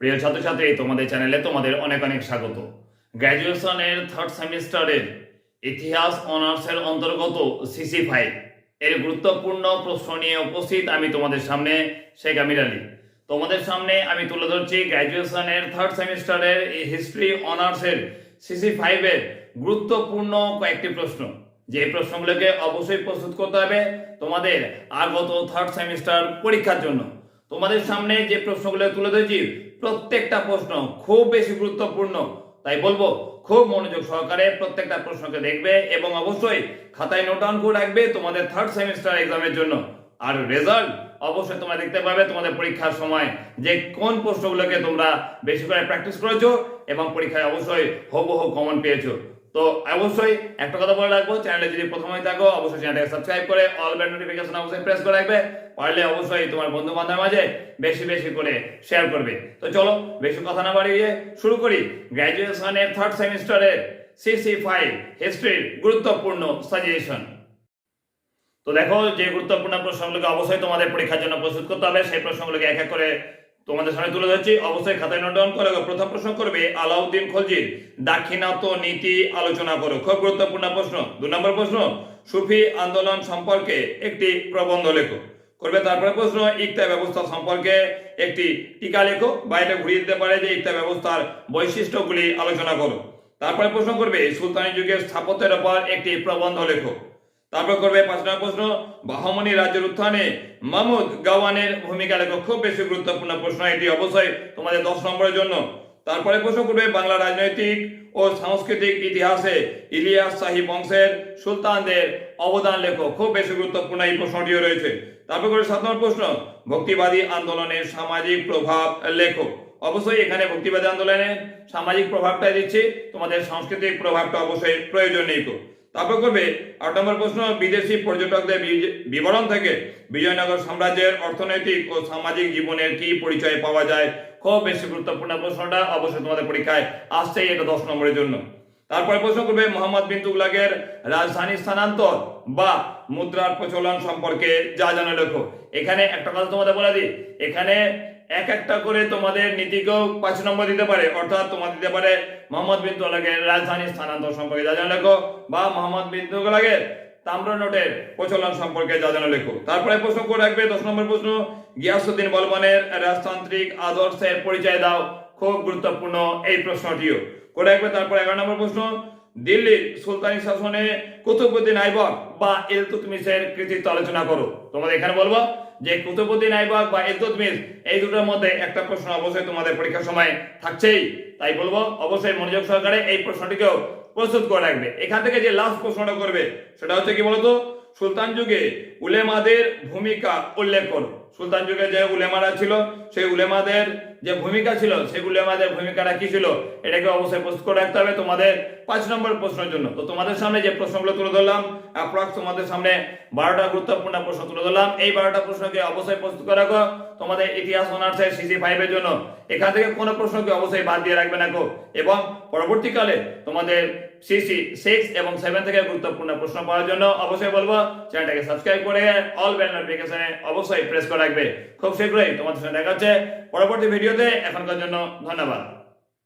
প্রিয় ছাত্রছাত্রী, তোমাদের চ্যানেলে তোমাদের অনেক অনেক স্বাগত। গ্র্যাজুয়েশনের থার্ড সেমিস্টারের ইতিহাস অনার্সের অন্তর্গত সিসি ফাইভ এর গুরুত্বপূর্ণ প্রশ্ন নিয়ে উপস্থিত আমি তোমাদের সামনে শেখ আমির আলী। তোমাদের সামনে আমি তুলে ধরছি গ্র্যাজুয়েশনের থার্ড সেমিস্টারের হিস্ট্রি অনার্সের সিসি ফাইভের গুরুত্বপূর্ণ কয়েকটি প্রশ্ন। যে প্রশ্নগুলোকে অবশ্যই প্রস্তুত করতে হবে তোমাদের আগত থার্ড সেমিস্টার পরীক্ষার জন্য। তোমাদের সামনে যে প্রশ্নগুলো তুলে ধরেছি, প্রত্যেকটা প্রশ্ন খুব বেশি গুরুত্বপূর্ণ। তাই বলব, খুব মনোযোগ সহকারে প্রত্যেকটা প্রশ্নকে দেখবে এবং অবশ্যই খাতায় নোট ডাউন করে রাখবে তোমাদের থার্ড সেমিস্টার এক্সামের জন্য। আর রেজাল্ট অবশ্যই তোমরা দেখতে পাবে তোমাদের পরীক্ষার সময় যে কোন প্রশ্নগুলোকে তোমরা বেশি করে প্র্যাকটিস করেছ এবং পরীক্ষায় অবশ্যই হুবহু কমন পেয়েছ। তো অবশ্যই একটা কথা বলে রাখব চ্যানেলে যদি প্রথম হয়ে থাকো, অবশ্যই চ্যানেলটাকে সাবস্ক্রাইব করে অল বেল নোটিফিকেশন অবশ্যই প্রেস করে রাখবে, পারলে অবশ্যই তোমার বন্ধু বান্ধবের মাঝে বেশি বেশি করে শেয়ার করবে। তো চলো, বেশি কথা না বাড়িয়ে শুরু করি। গ্র্যাজুয়েশনের থার্ড সেমিস্টারের সিসি ফাইভ হিস্ট্রির গুরুত্বপূর্ণ সাজেশন তো দেখো, যে গুরুত্বপূর্ণ প্রশ্নগুলোকে অবশ্যই তোমাদের পরীক্ষার জন্য প্রস্তুত করতে হবে, সেই প্রশ্নগুলোকে এক এক করে তোমাদের সামনে তুলে ধরছি, অবশ্যই খাতায় নোট ডাউন করে প্রথম প্রশ্ন করবে, আলাউদ্দিন খলজির দাক্ষিণাত্য নীতি আলোচনা করো। খুব গুরুত্বপূর্ণ প্রশ্ন। দু নম্বর প্রশ্ন, সুফি আন্দোলন সম্পর্কে একটি প্রবন্ধ লেখো। করবে তারপরে প্রশ্ন ইকতা ব্যবস্থা সম্পর্কে একটি টিকা লেখো বা এটা ঘুরিয়ে দিতে পারে যে ইকতা ব্যবস্থার বৈশিষ্ট্যগুলি আলোচনা করো। তারপরে প্রশ্ন করবে, সুলতানি যুগের স্থাপত্যের ওপর একটি প্রবন্ধ লেখো। তারপর করবে পাঁচ নম্বর প্রশ্ন। বাহমনি রাজ্যের উত্থানে মাহমুদ গাওয়ানের ভূমিকা লেখো খুব বেশি গুরুত্বপূর্ণ প্রশ্ন, এটি অবশ্যই তোমাদের দশ নম্বরের জন্য। তারপরে প্রশ্ন করবে বাংলা রাজনৈতিক ও সাংস্কৃতিক ইতিহাসে ইলিয়াস শাহী বংশের সুলতানদের অবদান লেখো। খুব বেশি গুরুত্বপূর্ণ এই প্রশ্নটিও রয়েছে। তারপর করে সাত নম্বর প্রশ্ন, ভক্তিবাদী আন্দোলনের সামাজিক প্রভাব লেখো। অবশ্যই এখানে ভক্তিবাদী আন্দোলনের সামাজিক প্রভাবটা দিচ্ছি। তোমাদের সাংস্কৃতিক প্রভাবটা অবশ্যই প্রয়োজন নেই তো। তারপর করবে আট নম্বর প্রশ্ন, বিদেশি পর্যটকদের বিবরণ থেকে বিজয়নগর সাম্রাজ্যের অর্থনৈতিক ও সামাজিক জীবনের কি পরিচয় পাওয়া যায়? খুব বেশি গুরুত্বপূর্ণ প্রশ্নটা অবশ্যই তোমাদের পরীক্ষায় আসছেই এটা দশ নম্বরের জন্য। তারপরে প্রশ্ন করবে, মোহাম্মদ বিন তুগলাকের রাজধানী স্থানান্তর বা মুদ্রার প্রচলন সম্পর্কে যা জানা লেখো। এখানে একটা কথা তোমাদের বলে দিই। এখানে এক একটা করে তোমাদের নীতিকেও পাঁচ নম্বর দিতে পারে, অর্থাৎ তোমার দিতে পারে মোহাম্মদ বিন তুগলাকের রাজধানী স্থানান্তর সম্পর্কে যা জানা লেখো, বা মোহাম্মদ বিন তুগলাকের তাম্র নোটের প্রচলন সম্পর্কে যা জানা লেখো। তারপরে প্রশ্ন করে রাখবে, দশ নম্বর প্রশ্ন গিয়াসুদ্দিন বলবানের রাজতান্ত্রিক আদর্শের পরিচয় দাও, খুব গুরুত্বপূর্ণ এই প্রশ্নটিও। করে রাখবে তারপর এগারো নম্বর প্রশ্ন দিল্লির সুলতানি শাসনে কুতুবুদ্দিন আইবক বা ইলতুতমিশের কৃতিত্ব আলোচনা করো। তোমাদের এখানে বলব যে কুতুবুদ্দিন আইবক বা ইলতুতমিশ, এই দুটোর মধ্যে একটা প্রশ্ন অবশ্যই তোমাদের পরীক্ষার সময় থাকছেই। তাই বলব, অবশ্যই মনোযোগ সহকারে এই প্রশ্নটিকেও প্রস্তুত করে রাখবে। এখান থেকে যে লাস্ট প্রশ্নটা করবে, সেটা হচ্ছে কি বলতো? সুলতান যুগে উলেমাদের ভূমিকা উল্লেখ করো। সুলতান যুগে যে উলেমারা ছিল, সেই উলেমাদের যে ভূমিকা ছিল সেই আমাদের ভূমিকাটা কি ছিল, এটাকে অবশ্যই প্রস্তুত করে রাখতে হবে তোমাদের পাঁচ নম্বর প্রশ্নের জন্য। তো তোমাদের সামনে যে প্রশ্নগুলো তুলে ধরলাম অ্যাপ্রক্স তোমাদের সামনে বারোটা গুরুত্বপূর্ণ প্রশ্ন তুলে ধরলাম। এই বারোটা প্রশ্নকে অবশ্যই প্রস্তুত করে রাখো। তোমাদের ইতিহাস অনার্সের সিসি ফাইভের জন্য। এখান থেকে কোনো প্রশ্নকে অবশ্যই বাদ দিয়ে রাখবে না গো। এবং পরবর্তীকালে তোমাদের সিসি সিক্স এবং সেভেন থেকে গুরুত্বপূর্ণ প্রশ্ন পাওয়ার জন্য অবশ্যই বলব চ্যানেলটাকে সাবস্ক্রাইব করে অল বেল নোটিফিকেশনে অবশ্যই প্রেস করে রাখবে। খুব শীঘ্রই তোমাদের সঙ্গে দেখা হচ্ছে। পরবর্তী ভিডিওতে এখনকার জন্য ধন্যবাদ।